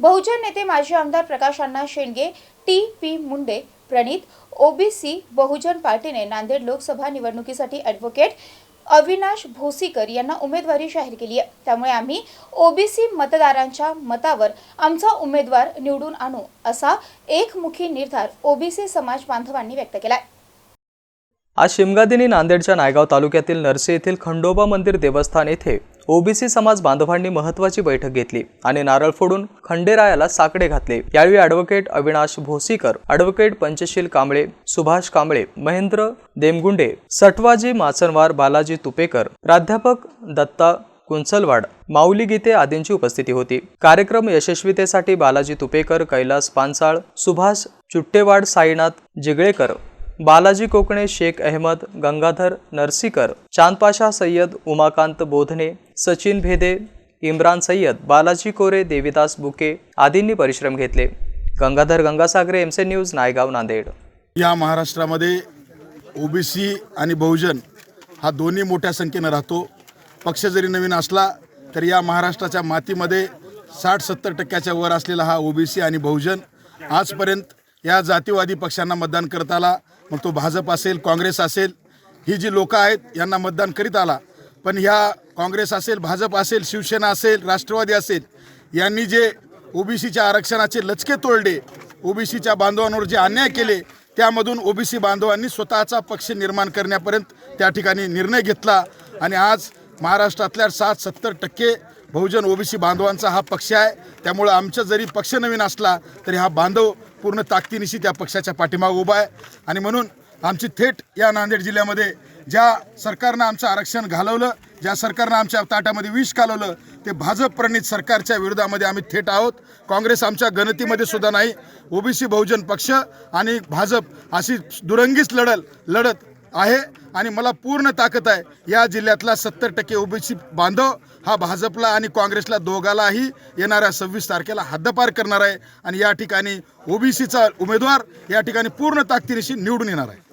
बहुजन नेते माजी आमदार प्रकाश अण्णा शेंडगे टी. पी. मुंडे प्रणित ओबीसी बहुजन पार्टीने नांदेड लोकसभा निवडणुकीसाठी ॲडव्होकेट अविनाश भोसीकर यांना उमेदवारी जाहीर केली आहे. त्यामुळे आम्ही ओबीसी मतदारांच्या मतावर आमचा उमेदवार निवडून आणू असा एकमुखी निर्धार ओबीसी समाज बांधवांनी व्यक्त केला आज शिमगादिनी नांदेडच्या नायगाव तालुक्यातील नरसे येथील खंडोबा मंदिर देवस्थान येथे ओबीसी समाज बांधवांनी महत्वाची बैठक घेतली आणि नारळ फोडून खंडेरायाला साकडे घातले. यावेळी ॲडव्होकेट अविनाश भोसीकर ॲडव्होकेट पंचशील कांबळे सुभाष कांबळे महेंद्र देमगुंडे सटवाजी माचनवार बालाजी तुपेकर प्राध्यापक दत्ता कुंचलवाड माऊली गीते आदींची उपस्थिती होती. कार्यक्रम यशस्वीतेसाठी बालाजी तुपेकर कैलास पानसाळ सुभाष चुट्टेवाड साईनाथ जिगळेकर बालाजी कोकणे शेख अहमद गंगाधर नरसीकर चांदपाशा सय्यद उमाकांत बोधने सचिन भेदे इम्रान सय्यद बालाजी कोरे देविदास बुके आदींनी परिश्रम घेतले. गंगाधर गंगासागरे एमसे न्यूज नायगाव नांदेड. या महाराष्ट्रामध्ये ओबीसी आणि बहुजन हा दोन्ही मोठ्या संख्येनं राहतो. पक्ष जरी नवीन असला तरी या महाराष्ट्राच्या मातीमध्ये साठ सत्तर टक्क्याच्या वर असलेला हा ओबीसी आणि बहुजन आजपर्यंत या जातीवादी पक्षांना मतदान करत आला. मग तो भाजप असेल काँग्रेस असेल ही जी लोकं आहेत यांना मतदान करीत आला. पण ह्या काँग्रेस असेल भाजप असेल शिवसेना असेल राष्ट्रवादी असेल यांनी जे ओबीसीच्या आरक्षणाचे लचके तोडले ओबीसीच्या बांधवांवर जे अन्याय केले त्यामधून ओबीसी बांधवांनी स्वतःचा पक्ष निर्माण करण्यापर्यंत त्या ठिकाणी निर्णय घेतला. आणि आज महाराष्ट्रातल्या सात सत्तर टक्के बहुजन ओबीसी बांधवांचा हा पक्ष आहे. त्यामुळं आमचा जरी पक्ष नवीन असला तरी हा बांधव पूर्ण ताकदीनिशी त्या पक्षाच्या पाठीमाग उभा आहे. आणि म्हणून आमची थेट या नांदेड जिल्ह्यामध्ये ज्या सरकारनं आमचं आरक्षण घालवलं ज्या सरकारनं आमच्या ताटामध्ये विष कालवलं ते भाजप प्रणित सरकारच्या विरोधामध्ये आम्ही थेट आहोत. काँग्रेस आमच्या गणतीमध्ये सुद्धा नाही. ओबीसी बहुजन पक्ष आणि भाजप अशी दुरंगीच लढल लढत आहे. आणि मला पूर्ण ताकद आहे. या जिल्ह्यातला सत्तर टक्के ओबीसी बांधव हा भाजपला आणि काँग्रेसला दोघालाही येणाऱ्या सव्वीस तारखेला हद्दपार करणार आहे. आणि या ठिकाणी ओबीसीचा उमेदवार या ठिकाणी पूर्ण ताकदीनिशी निवडून येणार आहे.